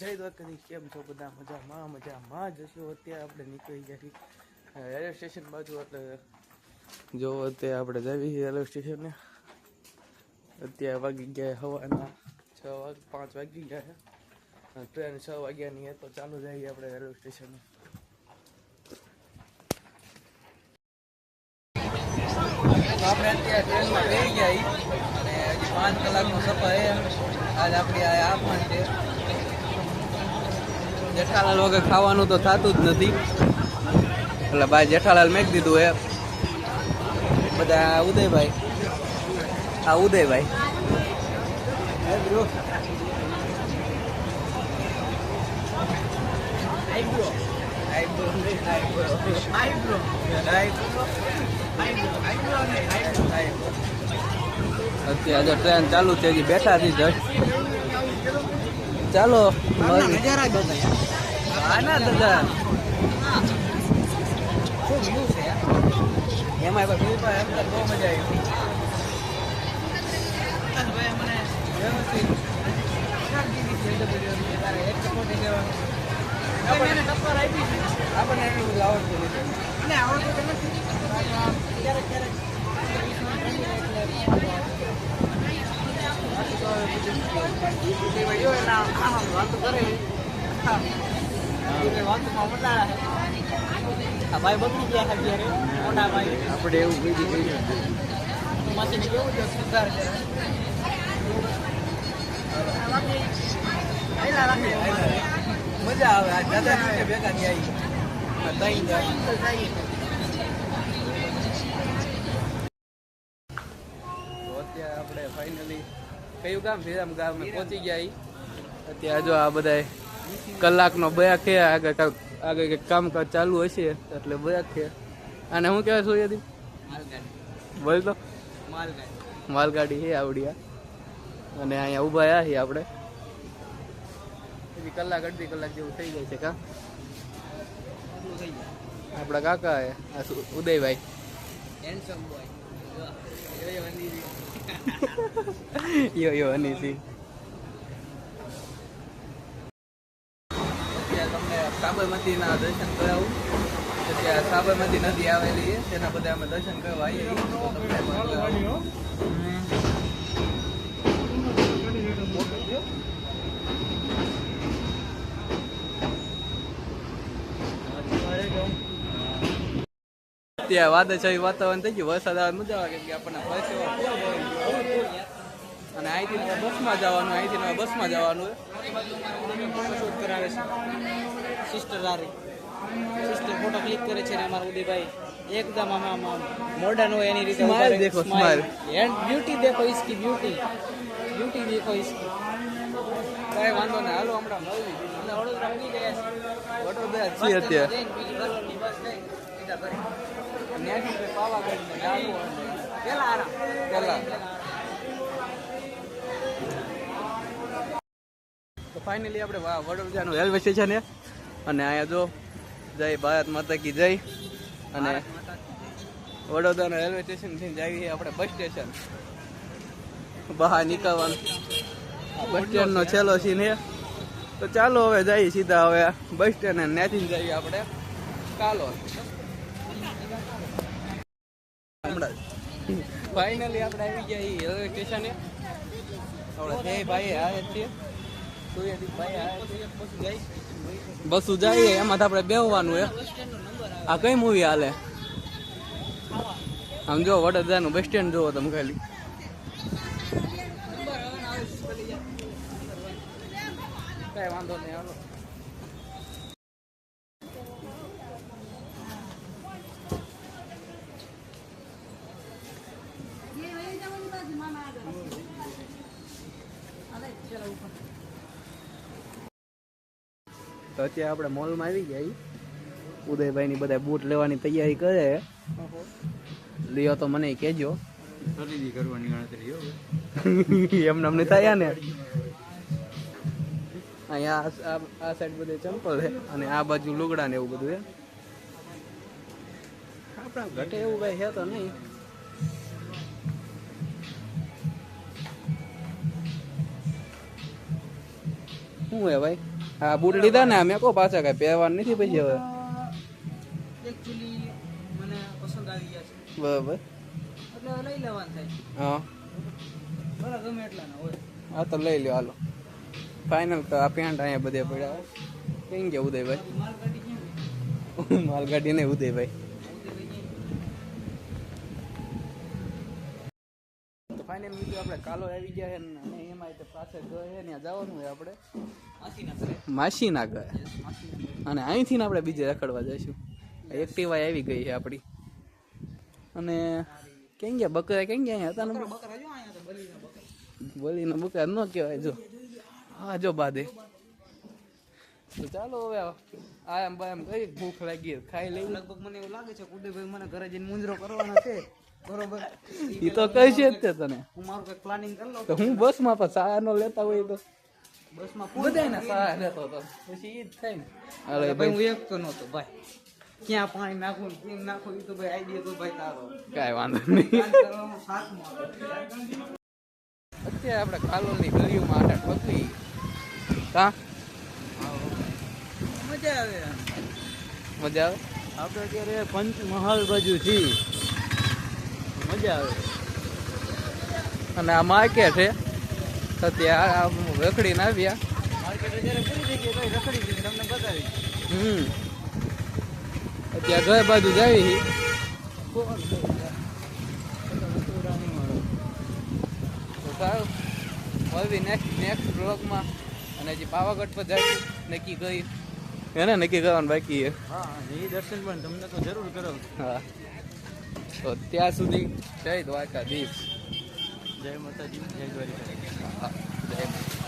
જય દ્વારકાધીશ, કેમ છો બધા? મજામાં મજામાં. જશું અત્યારે આપણે નીકળી છીએ રેલવે સ્ટેશન બાજુ, એટલે જો અત્યારે આપણે જઈએ રેલવે સ્ટેશને. અત્યારે વાગી ગયા હવાના છ વાગ, પાંચ વાગી ગયા ટ્રેન છ વાગ્યાની છે, તો ચાલુ જઈએ આપણે રેલવે સ્ટેશન. આપણે અત્યારે ટ્રેનમાં બેસી ગયા અને પાંચ કલાકનો સફર છે. આજ આપણી આ આપણ છે. જેઠાલાલ વગર ખાવાનું તો થતું જ નથી એટલે ભાઈ જેઠાલાલ મેક દીધું એ બધા ઉદયભાઈ ઉદયભાઈ હે. Eyebrow. અત્યારે ટ્રેન ચાલુ છે, હજી બેઠા હતી જસ્ટ ચાલો નજારા હા દાદા એમાં એમ તો બહુ મજા આવી મને આપણને એટલું બધું આવડતું નથી અને આવડતું તો નથી ક્યારેક ક્યારેક ભાઈ બગડી ગયા અત્યારે મોટા ભાઈ આપણે એવું બીજું બીજું માસીને કેવું છે સુધાર મજા આવે આ દાદા ભેગા તઈ અત્યારે આપણે ફાઇનલી કયું ગામ? શ્રીરામ ગામે પહોંચી ગયા. અત્યારે જો આ બધા કલાકનો બયા કે આગળ આગળ કંઈક કામકાજ ચાલુ હશે એટલે બયા કે અને હું કહેવાય સૂર્યદીપ બોલ તો. માલગાડી. છે આવડી આ અને અહીંયા ઊભા રહ્યા છીએ આપણે. હજી કલાક અડધી કલાક જેવું થઈ જાય છે કા? આપણા કાકા ઉદયભાઈ. યો યો અનીસી તમને સાબરમતીના દર્શન કરાવું. તો ત્યાં નદી આવેલી તેના બધા અમે દર્શન કરવા આવીએ. ત્યાં વાદળછાયું વાતાવરણ થઈ ગયું. વરસાદ આવે મજા આવે કે આપણને અને અહીંથી બસમાં જવાનું અહીંથી બસમાં જવાનું. શૂટ કરાવે છે. સિસ્ટર સારી સિસ્ટર ફોટો ક્લિક કરે છે ને અમારા ઉદયભાઈ. એકદમ આમાં મોડર્ન હોય એની રીતે સ્માઈલ દેખો સ્માઈલ એન્ડ બ્યુટી દેખો ઇસકી બ્યુટી બ્યુટી દેખો ઇસકી કાંઈ વાંધો ના હાલો હમણાં મળવી વડોદરા પી ગયા છે વડોદરા છીએ અત્યારે. બીજી બરોબરની બસ ગઈ સીધા ભરી ન્યાથી પાવાગઢ ને પેલા આરામ. પેલા ફાઇનલી આપણે વડોદરાનું રેલવે સ્ટેશન છે અને અહીંયા જો જય ભારત માતા કી જય. અને વડોદરાનું રેલવે સ્ટેશનથી જઈએ આપણે બસ સ્ટેશન. બહાર નીકળવાનું. બસ સ્ટેન્ડનો છેલ્લો સીન છે. તો ચાલો હવે જઈએ સીધા હવે બસ સ્ટેન્ડ અને ત્યાંથી જઈએ આપણે કાલો ફાઇનલી આપણે આવી ગયા એ રેલવે સ્ટેશને. આપણે જય ભાઈ આવે છીએ. બસું જઈએ એમાં આપણે બેહવાનું એ. આ કઈ મૂવી હાલે? આમ જો, વડોદરાનું બસ સ્ટેન્ડ જોવો તમે ખાલી. વાંધો નહીં તો અત્યારે આપણે મોલમાં આવી ગયા. ઉદયભાઈની બધા બૂટ લેવાની તૈયારી કરે. લ્યો તો મને કહેજો. ખરીદી કરવાની ગણતરી એમને અમને થયા ને. અહીંયા આ- આ આ સાઈડ બધે ચંપલ છે અને આ બાજુ લુગડા ને એવું બધું છે. આપણા ઘટે એવું કઈ છે તો નહીં. શું હે ભાઈ? હા, બૂટ લીધા ને અમે કો પાછા કઈ પહેરવાનું નથી પછી હવે. બરાબર. હા. હા, તો લઈ લ્યો, હાલો. ફાઇનલ આ પેન્ટ અહીંયા બધે પડ્યા કઈ ગયા ઉદયભાઈ? માલ ગાડી કેમ માલગાડી નહીં, ઉદયભાઈ. ફાઇનલ બીજું આપણે કાલો આવી ગયા છે ને એમાં તે પાછળ છે ત્યાં જવાનું હોય આપણે. ના માસીના ઘર અને અહીંથી ને આપણે બીજે રખડવા જઈશું. એક્ટિવા આવી ગઈ છે આપણી. અને કેમ ગયા? બકરા કેમ ગયા અહીંયા? હતા ને બલીના બકરા. બોલીને બકરા ન કહેવાય જો. હા જો બાદે. તો ચાલો હવે આમ બામ કઈ ભૂખ લાગી ખાઈ લઈ લગભગ મને એવું લાગે છે કુદેભાઈ મને ઘરે જઈને મુંજરો કરવાનો છે. બરોબર. એ તો કહી છે તે તને. હું મારું કઈ પ્લાનિંગ કરી લઉં તો હું બસમાં પણ સહાય નો લેતા હોય તો. બસમાં બધાને સહાય લેતો તો પછી ઈ જ થાય ને. અરે ભાઈ હું એક તો નહોતો ભાઈ. ક્યાં પાણી નાખું કેમ નાખવું એ તો ભાઈ આઈડિયા તો ભાઈ તારો. કાંઈ વાંધો નહીં. અત્યારે આપણે કાલોલની ગલીઓમાં આટા પકડી કા? મજા આવે મજા આવે? આપણે અત્યારે પંચમહાલ બાજુ છીએ. મજા આવે. અને આ માર્કેટ છે. તો ત્યાં રખડીને આવ્યા હમ. ત્યાં ઘર બાજુ જાવી તો સારું. મળવી નેક્સ્ટ નેક્સ્ટ બ્લોગમાં અને જે પાવાગઢ પર જાય નક્કી કરી. એને નક્કી કરવાનું બાકી હા એ દર્શન પણ તમને તો જરૂર કરો હા. તો ત્યાં સુધી જય દ્વારકાધીશ. જય માતાજી જય દ્વારિકા હા જય માતા